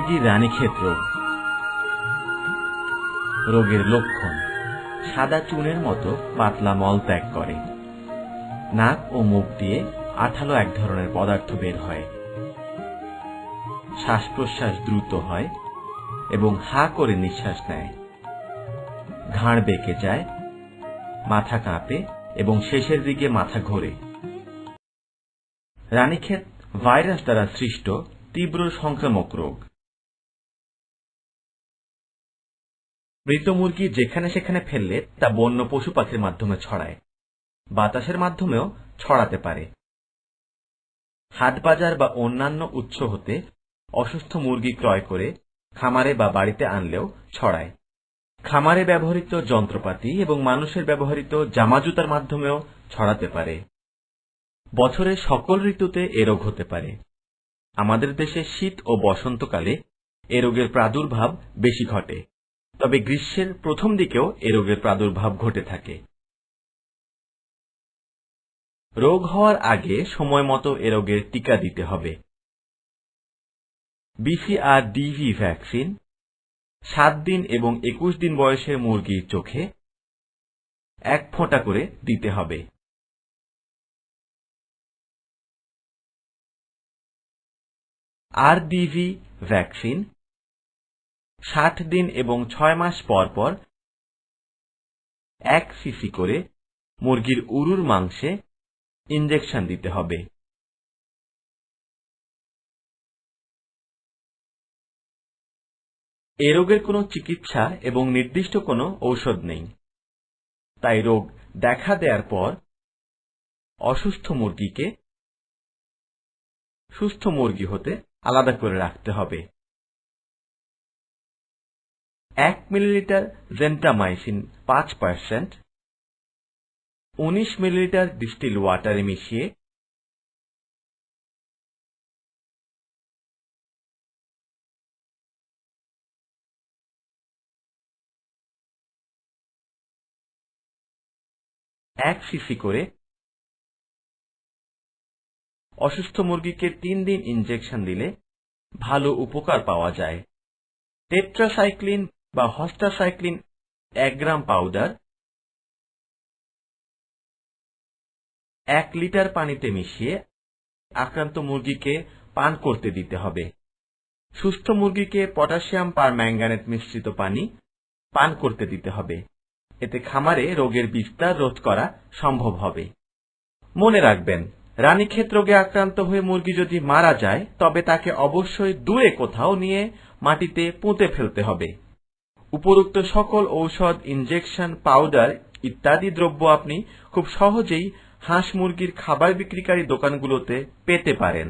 মুরগির রানীক্ষেত রোগের লক্ষণ, সাদা চুনের মতো পাতলা মল ত্যাগ করে। নাক ও মুখ দিয়ে আঠালো এক ধরনের পদার্থ বের হয়। শ্বাস প্রশ্বাস দ্রুত হয় এবং হা করে নিঃশ্বাস নেয়। ঘাড় বেঁকে যায়, মাথা কাঁপে এবং শেষের দিকে মাথা ঘোরে। রানীক্ষেত ভাইরাস দ্বারা সৃষ্ট তীব্র সংক্রামক রোগ। মৃত মুরগি যেখানে সেখানে ফেললে তা বন্য পশু পাখির মাধ্যমে ছড়ায়। বাতাসের মাধ্যমেও ছড়াতে পারে। হাট বাজার বা অন্যান্য উৎস হতে অসুস্থ মুরগি ক্রয় করে খামারে বা বাড়িতে আনলেও ছড়ায়। খামারে ব্যবহৃত যন্ত্রপাতি এবং মানুষের ব্যবহৃত জামাজুতার মাধ্যমেও ছড়াতে পারে। বছরের সকল ঋতুতে এ রোগ হতে পারে। আমাদের দেশে শীত ও বসন্তকালে এ রোগের প্রাদুর্ভাব বেশি ঘটে। তবে গ্রীষ্মের প্রথম দিকেও এ রোগের প্রাদুর্ভাব ঘটে থাকে। রোগ হওয়ার আগে সময় মতো এ রোগের টিকা দিতে হবে। বিসিআর ডিভি ভ্যাকসিন সাত দিন এবং একুশ দিন বয়সের মুরগির চোখে এক ফোঁটা করে দিতে হবে। আরডিভি ভ্যাকসিন ষাট দিন এবং ছয় মাস পর পর এক সিসি করে মুরগির উরুর মাংসে ইনজেকশন দিতে হবে। এ রোগের কোনো চিকিৎসা এবং নির্দিষ্ট কোনো ঔষধ নেই। তাই রোগ দেখা দেওয়ার পর অসুস্থ মুরগিকে সুস্থ মুরগি হতে আলাদা করে রাখতে হবে। এক মিলিলিটার জেন্টামাইসিন পাঁচ পার্সেন্ট, উনিশ মিলিলিটার ডিস্টিল ওয়াটারে মিশিয়ে, এক সিসি করে অসুস্থ মুরগিকে তিন দিন ইনজেকশন দিলে ভালো উপকার পাওয়া যায়। টেট্রাসাইক্লিন বা হস্টাসাইক্লিন এক গ্রাম পাউডার এক লিটার পানিতে মিশিয়ে আক্রান্ত মুরগিকে পান করতে দিতে হবে। সুস্থ মুরগিকে পটাশিয়াম পার ম্যাঙ্গানেট মিশ্রিত পানি পান করতে দিতে হবে। এতে খামারে রোগের বিস্তার রোধ করা সম্ভব হবে। মনে রাখবেন, রানীক্ষেত রোগে আক্রান্ত হয়ে মুরগি যদি মারা যায়, তবে তাকে অবশ্যই দূরে কোথাও নিয়ে মাটিতে পুঁতে ফেলতে হবে। উপরুক্ত সকল ঔষধ ইনজেকশন পাউডার ইত্যাদি দ্রব্য আপনি খুব সহজেই হাঁস মুরগির খাবার বিক্রিকারী দোকানগুলোতে পেতে পারেন।